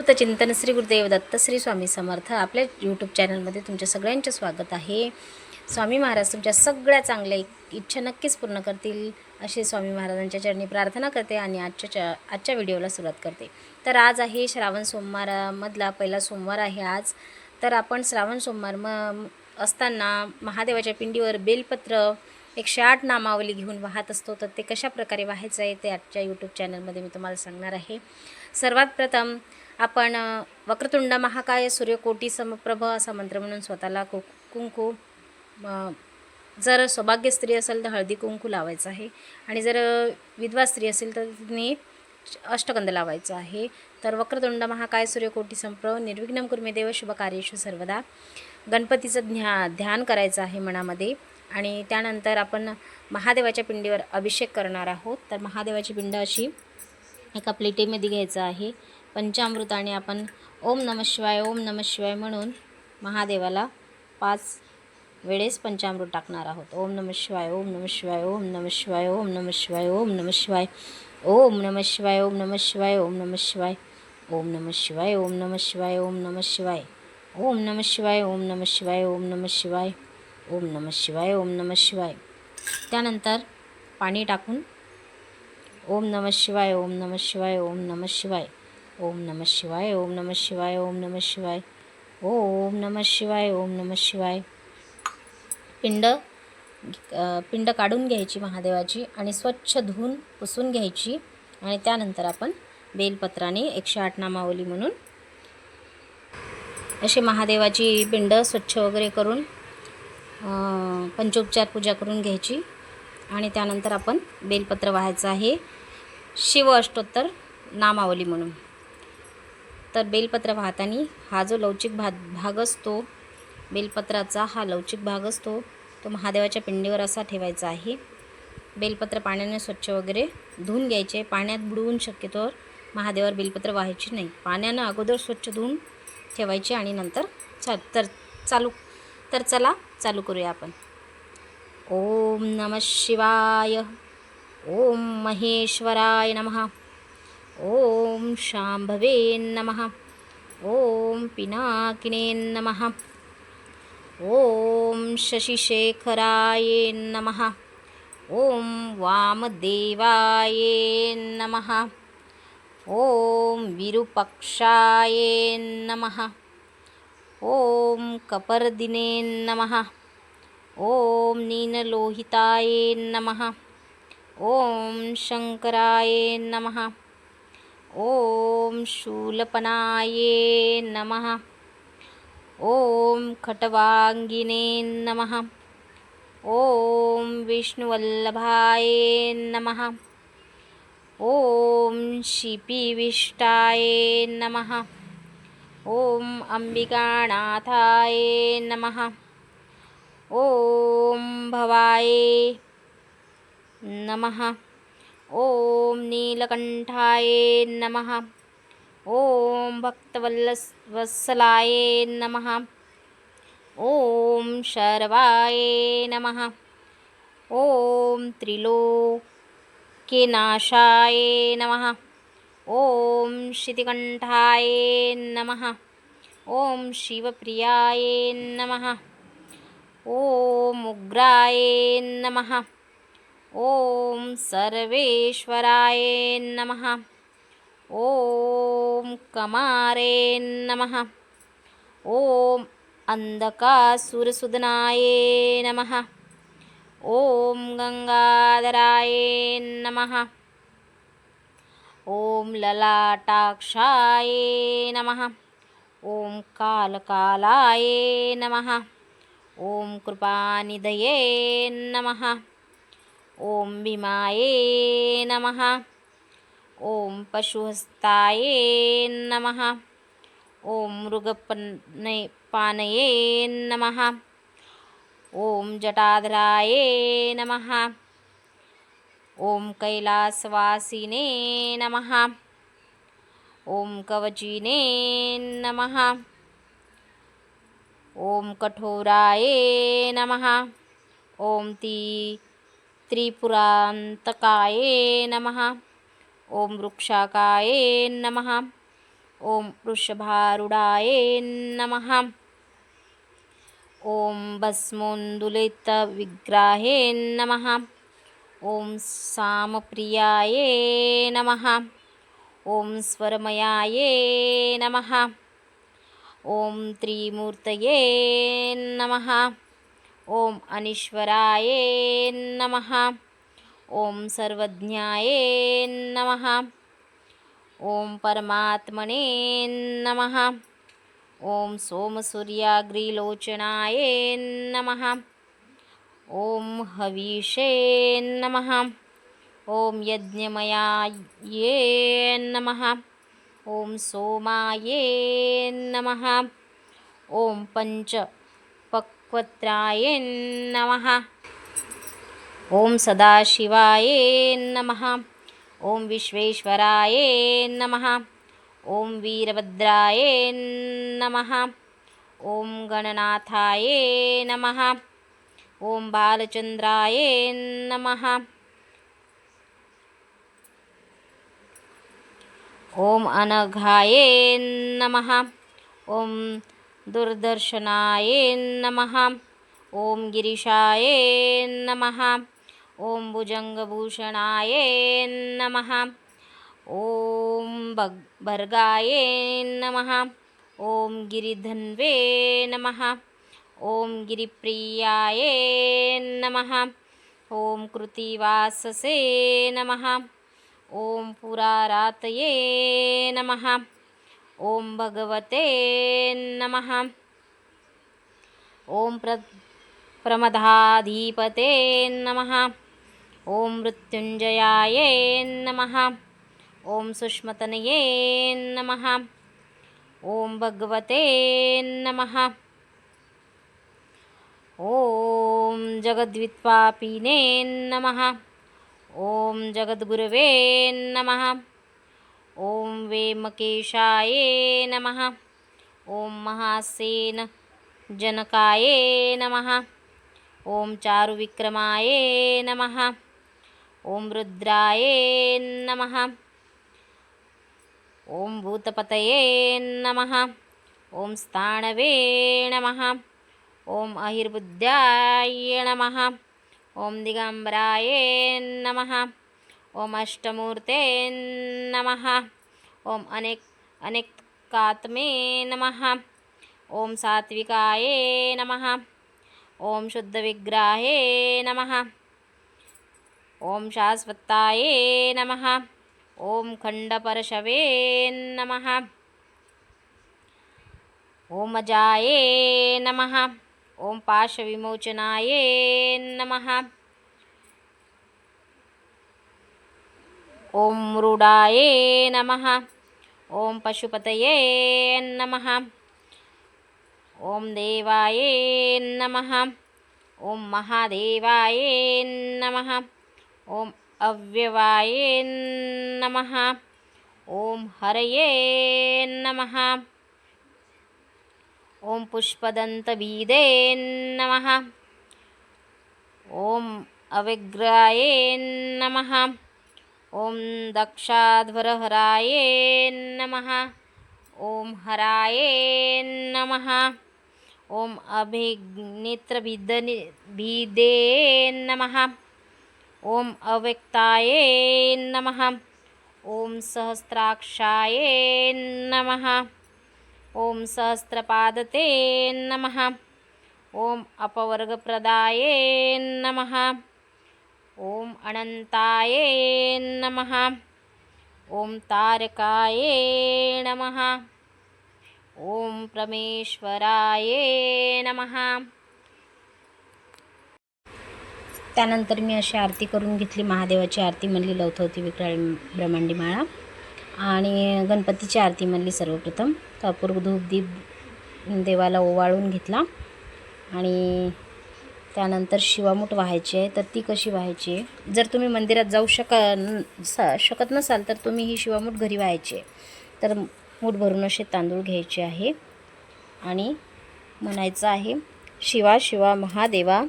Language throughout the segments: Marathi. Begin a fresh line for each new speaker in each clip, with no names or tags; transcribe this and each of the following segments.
चिंतन श्री गुरुदेव दत्त श्री स्वामी समर्थ आपल्या यूट्यूब चॅनलमध्ये तुमच्या सगळ्यांचे स्वागत आहे. स्वामी महाराज तुमच्या सगळ्या चांगल्या इच्छा नक्कीच पूर्ण करतील अशी स्वामी महाराजांच्या चरणी प्रार्थना करते आणि आजच्या आजच्या व्हिडिओला सुरुवात करते. तर आज आहे श्रावण सोमवारामधला पहिला सोमवार आहे आज. तर आपण श्रावण सोमवार म असताना महादेवाच्या पिंडीवर बेलपत्र एकशे आठ नामावली घेऊन वाहत असतो. तर ते कशा प्रकारे व्हायचं आहे ते आजच्या यूट्यूब चॅनलमध्ये मी तुम्हाला सांगणार आहे. सर्वात प्रथम आपण वक्रतुंड महाकाय सूर्यकोटी समप्रभ असा मंत्र म्हणून स्वतःला कु कुंकू जर सौभाग्य स्त्री असेल तर हळदी कुंकू लावायचं आहे. आणि जर विधवा स्त्री असेल तर तिने अष्टगंध लावायचं आहे. तर वक्रतुंड महाकाय सूर्यकोटी संप्रभ निर्विघ्नम कुर्मे देव शुभकार्येषु सर्वदा. गणपतीचं ध्या ध्यान करायचं आहे मनामध्ये. आणि त्यानंतर आपण महादेवाच्या पिंडीवर अभिषेक करणार आहोत. तर महादेवाची पिंड अशी एका प्लेटीमध्ये घ्यायचं आहे. पंचामृत आणि आपण ओम नम शिवाय ओम नम शिवाय म्हणून महादेवाला पाच वेळेस पंचामृत टाकणार आहोत ओम नम शिवाय ओम नम शिवाय ओम नम शिवाय ओम नम शिवाय ओम नम शिवाय ओम नम शिवाय ओम नम शिवाय ओम नम शिवाय ओम नम शिवाय ओम नम शिवाय ओम नम शिवाय ओम नम शिवाय ओम नम शिवाय ओम नम शिवाय ओम नम शिवाय ओम नम शिवाय त्यानंतर पाणी टाकून ओम नम शिवाय ओम नम शिवाय ओम नम शिवाय ओम नम शिवाय ओम नम शिवाय ओम नम शिवाय ओम नम शिवाय ओम नम शिवाय. पिंड पिंड काढून घ्यायची महादेवाची आणि स्वच्छ धुवून पुसून घ्यायची आणि त्यानंतर आपण बेलपत्राने एकशे आठ नामावली म्हणून असे महादेवाची पिंड स्वच्छ वगैरे करून पंचोपचार पूजा करून घ्यायची. आणि त्यानंतर आपण बेलपत्र व्हायचं आहे. शिव अष्टोत्तर नामावली म्हणून. तर बेलपत्र वाहताना हा जो लवचिक भा भाग असतो बेलपत्राचा हा लवचिक भाग असतो तो महादेवाच्या पिंडीवर असा ठेवायचा आहे. बेलपत्र पाण्याने स्वच्छ वगैरे धुवून घ्यायचे. पाण्यात बुडवून शक्यतोवर महादेवावर बेलपत्र व्हायची नाही. पाण्यानं अगोदर स्वच्छ धुवून ठेवायचे आणि नंतर चा तर चालू तर चला चालू करूया आपण. ओम नम शिवाय ओम महेश्वराय नमः. शाम्भवे नमः। ॐ पिनाकिने नमः। ॐ शशिशेखराय नमः। ॐ वामदेवायन्नमः ॐ विरुपक्षाय नमः। ॐ कपर्दिने नमः। ॐ नीनलोहिताय नमः। ॐ शङ्कराय नमः। ॐ शूलपनाये नमः। ॐ खटवांगिने नमः। ॐ विष्णुवल्लभाय नमः। ॐ शिपिविष्टाय नमः। ॐ अम्बिकानाथाय नमः। ॐ भवाय नमः। ॐ नीलकण्ठाय नमः। ॐ भक्तवल्लवत्सलाय नमः। ॐ शर्वाय नमः। ॐ त्रिलोकेनाशाय नमः। ॐ शितिकण्ठाय नमः। ॐ शिवप्रियाय नमः। ॐ उग्राय नमः। ॐ सर्वेश्वराय नमः। ॐ कमारे नमः। ॐ अन्धकासुरसुदनाय नमः। ॐ गङ्गाधराय नमः। ॐ ललाटाक्षाय नमः। ॐ कालकालाय नमः। ॐ कृपानिधये नमः। ॐ भीमाये नमः। ॐ पशुहस्ताय नमः। ॐ मृगपने पानये नमः। ॐ जटाधराय नमः। ॐ कैलासवासिने नमः। ॐ कवचिने नमः। ॐ कठोराय नमः। ॐ ती त्रिपुरान्तकाय नमः। ओम वृक्षाकाय नमः। ॐ वृषभारूढाय नमः। ॐ भस्मोन्दुलितविग्रहे नमः। ॐ सामप्रियाय नमः। ॐ स्वरमयाय नमः। ॐ त्रिमूर्तये नमः ॐ अनीश्वराय नमः। ॐ सर्वज्ञाय नमः। ॐ परमात्मने नमः। ॐ सोमसूर्याग्रिलोचनाय नमः। ॐ हविषे नमः। ॐ यज्ञमयाय नमः। ॐ सोमाय नमः। ॐ पञ्चपक्वत्राय नमः। ॐ सदाशिवाय नमः। ॐ विश्वेश्वराय नमः। ॐ वीरभद्राय नमः। ॐ गणनाथाय नमः। ॐ बालचन्द्राय नमः। ॐ अनघाय नमः। ॐ दुर्दर्शनाय नमः। ॐ गिरीशाय नमः। ॐ भुजङ्गभूषणाय नमः। ॐ भग भर्गाय नमः। ॐ गिरिधन्वे नमः। ॐ गिरिप्रियाय नमः। ॐ कृतिवाससे नमः। ॐ पुरारातये नमः। ॐ भगवते नमः। ॐ प्र प्रमदाधिपते नमः। ॐ मृत्युञ्जयाय नमः। ॐ सुष्मतनये नमः। ॐ भगवते नमः। ॐ जगद्वित्वापिने नमः। ॐ जगद्गुरवे नमः ॐ वेमकेशाय नमः। ॐ महासेन जनकाय नमः। ॐ चारुविक्रमाय नमः। ॐ रुद्राय नमः। ॐ भूतपतये नमः। ॐ स्थाणवे नमः। ॐ अहिर्बुद्ध्याय नमः। ॐ दिगम्बराय नमः ओम अष्टमूर्ते नमः। ॐ अनेक अनेकात्मे नमः। ॐ सात्विकाय नमः। ओम शुद्धविग्रहे नमः। ॐ शाश्वताय नमः। ॐ खंडपरशवे नमः। ॐ अजाय नमः। ॐ पाशविमोचनाय नमः। ॐ मृडाय नमः ॐ पशुपतये नमः ॐ देवाय नमः ॐ महादेवाय नमः ॐ अव्यवाय नमः ॐ हरये नमः ॐ पुष्पदन्तभीदे नमः ॐ अविग्राय नमः ॐ दक्षाध्वरहराय नमः। ॐ हराय नमः। ॐ अभिनेत्रभिदनि भिदे नमः। ॐ अव्यक्ताय नमः। ॐ सहस्राक्षाय नमः। ॐ सहस्रपादते नमः। ओम अपवर्गप्रदाय नमः। ओम अनंताय नम। ओम तारकाय नम। ओम परमेश्वराय नम। त्यानंतर मी अशी आरती करून घेतली महादेवाची आरती म्हणली लवथवती विक्राळी ब्रह्मांडी माळा आणि गणपतीची आरती म्हणली सर्वप्रथम. कापूर धूप दीप देवाला ओवाळून घेतला. आणि त्यानंतर शिवामूठ व्हायची आहे तर ती कशी व्हायची? आहे जर तुम्ही मंदिरात जाऊ शक सा शकत नसाल तर तुम्ही ही शिवामूठ घरी व्हायची. आहे तर मूठ भरून असे तांदूळ घ्यायचे आहे. आणि म्हणायचं आहे शिवा शिवा महादेवा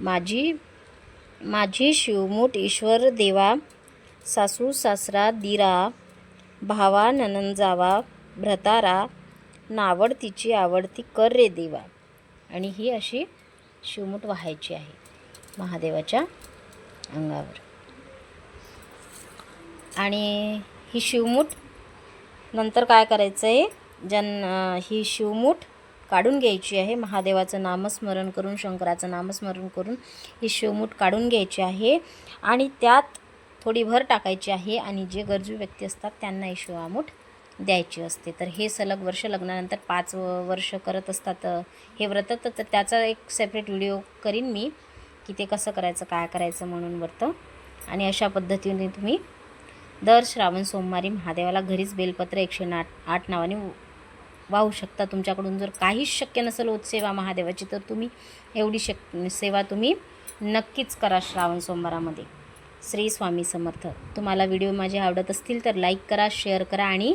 माझी माझी शिवमूठ ईश्वर देवा सासू सासरा दिरा भावा ननंजावा भ्रतारा भ्रतारा नावडतीची आवडती कर रे देवा. आणि ही अशी शिवमूठ व्हायची आहे महादेवाच्या अंगावर. आणि ही शिवमूठ नंतर काय करायचं आहे जन ही शिवमूठ काढून घ्यायची आहे. महादेवाचं नामस्मरण करून शंकराचं नामस्मरण करून ही शिवमूठ काढून घ्यायची आहे. आणि त्यात थोडी भर टाकायची आहे. आणि जे गरजू व्यक्ती असतात त्यांना ही शिवामूठ द्यायची असते. तर हे सलग वर्ष लग्नानंतर पाच वर्ष करत असतात हे व्रत. तर तर त्याचा एक सेपरेट व्हिडिओ करीन मी की ते कसं करायचं काय करायचं म्हणून व्रत. आणि अशा पद्धतीने तुम्ही दर श्रावण सोमवारी महादेवाला घरीच बेलपत्र एकशे आठ आठ नावाने वाहू शकता. तुमच्याकडून जर काहीच शक्य नसेल होत सेवा महादेवाची तर तुम्ही एवढी शक सेवा तुम्ही नक्कीच करा श्रावण सोमवारामध्ये. श्री स्वामी समर्थ. तुम्हाला व्हिडिओ माझे आवडत असतील तर लाईक करा शेअर करा आणि